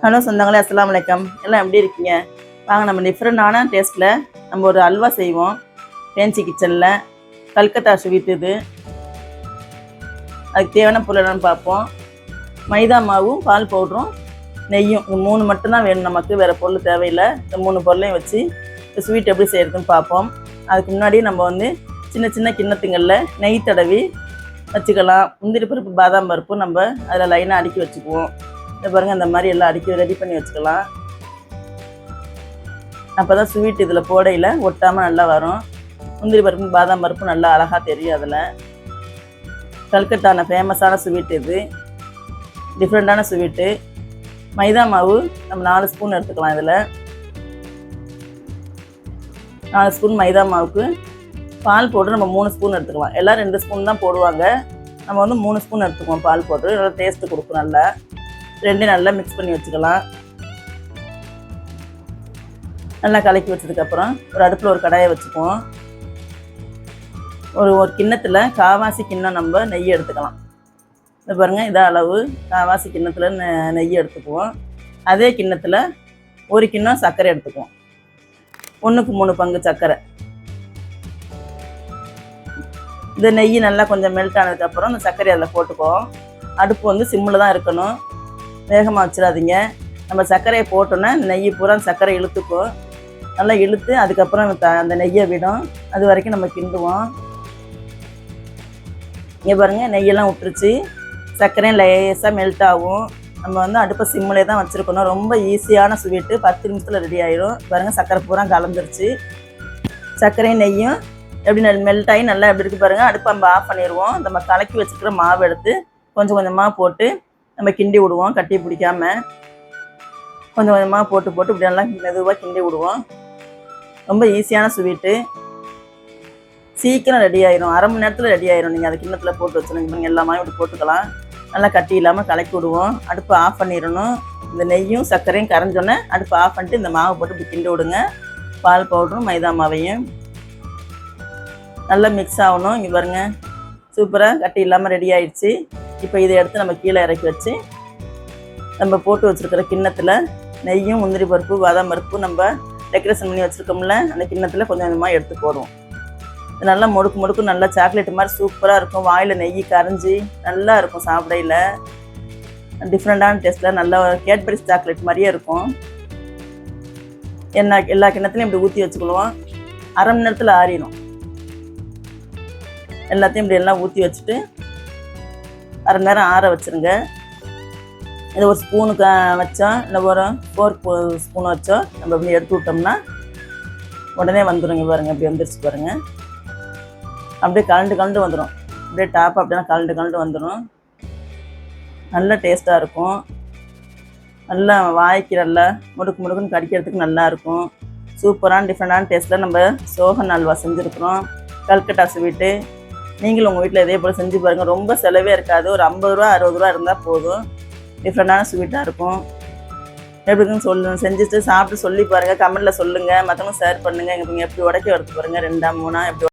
Hello சொந்தங்களே அஸ்லாம் வலைக்கம் எல்லாம் எப்படி இருக்கீங்க? வாங்க நம்ம டிஃப்ரெண்டான டேஸ்ட்டில் நம்ம ஒரு அல்வா செய்வோம். ஃபேன்சி கிச்சனில். கல்கத்தா ஸ்வீட் இது. அதுக்கு தேவையான பொருள் என்னன்னு பார்ப்போம். மைதா மாவும் பால் பவுடரும் நெய்யும். இது மூணு மட்டும்தான் வேணும் நமக்கு. வேறு பொருள் தேவையில்லை. இந்த மூணு பொருளையும் வச்சு இந்த ஸ்வீட் எப்படி செய்கிறதுன்னு பார்ப்போம். அதுக்கு முன்னாடி நம்ம வந்து சின்ன சின்ன கிண்ணத்துங்களில் நெய் தடவி வச்சுக்கலாம். முந்திரி பருப்பு பாதாம் பருப்பு நம்ம அதில் லைனாக அடுக்கி வச்சுக்குவோம். இந்த பாருங்கள் இந்த மாதிரி எல்லாம் அடுக்கி ரெடி பண்ணி வச்சுக்கலாம். அப்போ தான் ஸ்வீட் இதில் போடையில் ஒட்டாமல் நல்லா வரும். முந்திரி பருப்பு பாதாம் பருப்பு நல்லா அழகாக தெரியும் அதில். கல்கட்டான ஃபேமஸான ஸ்வீட் இது. டிஃப்ரெண்ட்டான ஸ்வீட்டு மைதா மாவு நம்ம நாலு ஸ்பூன் எடுத்துக்கலாம் இதில். நாலு ஸ்பூன் மைதா மாவுக்கு. பால் பவுடர் நம்ம மூணு ஸ்பூன் எடுத்துக்கலாம். எல்லாம் ரெண்டு ஸ்பூன் தான் போடுவாங்க. நம்ம வந்து மூணு ஸ்பூன் எடுத்துக்குவோம் பால் பவுடர் நல்லா டேஸ்ட்டு கொடுக்கும் நல்லா. ரெண்டையும் நல்லா மிக்ஸ் பண்ணி வச்சுக்கலாம். நல்லா கலக்கி வச்சதுக்கப்புறம் ஒரு அடுப்பில் ஒரு கடாயை வச்சுக்குவோம். ஒரு ஒரு கிண்ணத்தில் காவாசி கிண்ணம் நம்ம நெய் எடுத்துக்கலாம். இந்த பாருங்கள் இதான் அளவு. காவாசி கிண்ணத்தில் நெ- நெய் எடுத்துக்குவோம். அதே கிண்ணத்தில் ஒரு கிண்ணம் சர்க்கரை எடுத்துக்குவோம். ஒன்றுக்கு மூணு பங்கு சர்க்கரை. இந்த நெய் நல்லா கொஞ்சம் மெல்ட் ஆனதுக்கப்புறம் இந்த சர்க்கரை அதில் போட்டுக்குவோம். அடுப்பு வந்து சிம்மில் தான் இருக்கணும். வேகமாக வச்சிடாதீங்க. நம்ம சர்க்கரையை போட்டோன்னா நெய் பூரா சர்க்கரை இழுத்துக்கும். நல்லா இழுத்து அதுக்கப்புறம் த- அந்த நெய்யை விடும். அது வரைக்கும் நம்ம கிண்டுவோம். இங்கே பாருங்கள் நெய்யெல்லாம் விட்டுருச்சு சர்க்கரையும் லேசாக மெல்ட் ஆகும். நம்ம வந்து அடுப்பை சிம்மிலே தான் வச்சுருக்கணும். ரொம்ப ஈஸியான ஸ்வீட்டு. பத்து நிமிஷத்தில் ரெடி ஆகிடும் பாருங்கள் சர்க்கரை பூரா கலந்துருச்சு. சர்க்கரையும் நெய்யும் எப்படி நல் மெல்ட் ஆகி நல்லா எப்படி இருக்கு பாருங்கள் அடுப்பை நம்ம ஆஃப் பண்ணிடுவோம் நம்ம கலக்கி வச்சுக்கிற மாவு எடுத்து கொஞ்சம் கொஞ்சமாக போட்டு நம்ம கிண்டி விடுவோம் கட்டி பிடிக்காம. கொஞ்சம் கொஞ்சமாக போட்டு போட்டு இப்படி நல்லா மெதுவாக கிண்டி விடுவோம். ரொம்ப ஈஸியான ஸ்வீட்டு. சீக்கிரம் ரெடி ஆயிரும். அரை மணி நேரத்தில் ரெடி ஆயிரும். நீங்கள் அதை கிண்ணத்தில் போட்டு வச்சுருங்க. நீங்கள் எல்லா இப்படி போட்டுக்கலாம். நல்லா கட்டி இல்லாமல் கலக்கி விடுவோம். அடுப்பை ஆஃப் பண்ணிடணும். இந்த நெய்யும் சர்க்கரையும் கரைஞ்சோன்னே அடுப்பு ஆஃப் பண்ணிட்டு இந்த மாவை போட்டு இப்படி கிண்டி விடுங்க. பால் பவுடரும் மைதா மாவையும். நல்லா மிக்ஸ் ஆகணும். இங்கே பாருங்கள் சூப்பராக கட்டி இல்லாமல் ரெடி ஆயிடுச்சு. இப்போ இதை எடுத்து நம்ம கீழே இறக்கி வச்சு நம்ம போட்டு வச்சுருக்கிற கிண்ணத்தில் நெய்யும் முந்திரி பருப்பு பாதாம் பருப்பு நம்ம டெக்கரேஷன் பண்ணி வச்சுருக்கோம்ல அந்த கிண்ணத்தில் கொஞ்சம் கொஞ்சமாக எடுத்து போடுவோம். இது நல்லா முடுக்கு முடுக்கு நல்லா சாக்லேட் மாதிரி சூப்பராக இருக்கும். வாயில் நெய் கரைஞ்சி நல்லா இருக்கும் சாப்பிடையில். டிஃப்ரெண்ட்டான டேஸ்ட்டில் நல்லா கேட்பரிஸ் சாக்லேட் மாதிரியே இருக்கும். என்ன எல்லா கிண்ணத்துலையும் இப்படி ஊற்றி வச்சுக்கொள்வோம் அரை மணி நேரத்தில் ஆறிடும் எல்லாத்தையும் இப்படி எல்லாம் ஊற்றி வச்சுட்டு அரை மணி நேரம் ஆற வச்சுருங்க. இது ஒரு ஸ்பூனுக்கு வச்சோம். இல்லை ஒரு ஃபோர்க் ஸ்பூன் வச்சோம். நம்ம இப்படி எடுத்து விட்டோம்னா உடனே வந்துடுங்க பாருங்கள் பாருங்க. இப்படி வந்துருச்சு பாருங்கள் அப்படியே கலண்டு கலண்டு வந்துடும் அப்படியே டாப் அப்படியே கலண்டு கலண்டு வந்துடும் நல்ல டேஸ்ட்டாக இருக்கும். நல்லா வாய்க்கு நல்லா முடுக்கு முடுக்குன்னு கடிக்கிறதுக்கு நல்லாயிருக்கும் சூப்பரான டிஃப்ரெண்டான டேஸ்ட்டில் நம்ம சோகன் அல்வா செஞ்சுருக்குறோம். கல்கட்டா ஸ்வீட்டு நீங்களும் உங்கள் வீட்டில் இதே போல் செஞ்சு பாருங்கள் ரொம்ப செலவே இருக்காது. ஒரு ஐம்பது ரூபா அறுபது ரூபா இருந்தால் போதும். டிஃப்ரெண்டான ஸ்வீட்டாக இருக்கும். எப்படின்னு சொல்லுங்கள் செஞ்சுட்டு சாப்பிட்டு சொல்லி பாருங்கள் கமெண்ட்டில் சொல்லுங்கள் மற்றவங்க ஷேர் பண்ணுங்கள் எங்கள் எப்படி உடைக்க வரது பாருங்கள் ரெண்டா மூணா எப்படி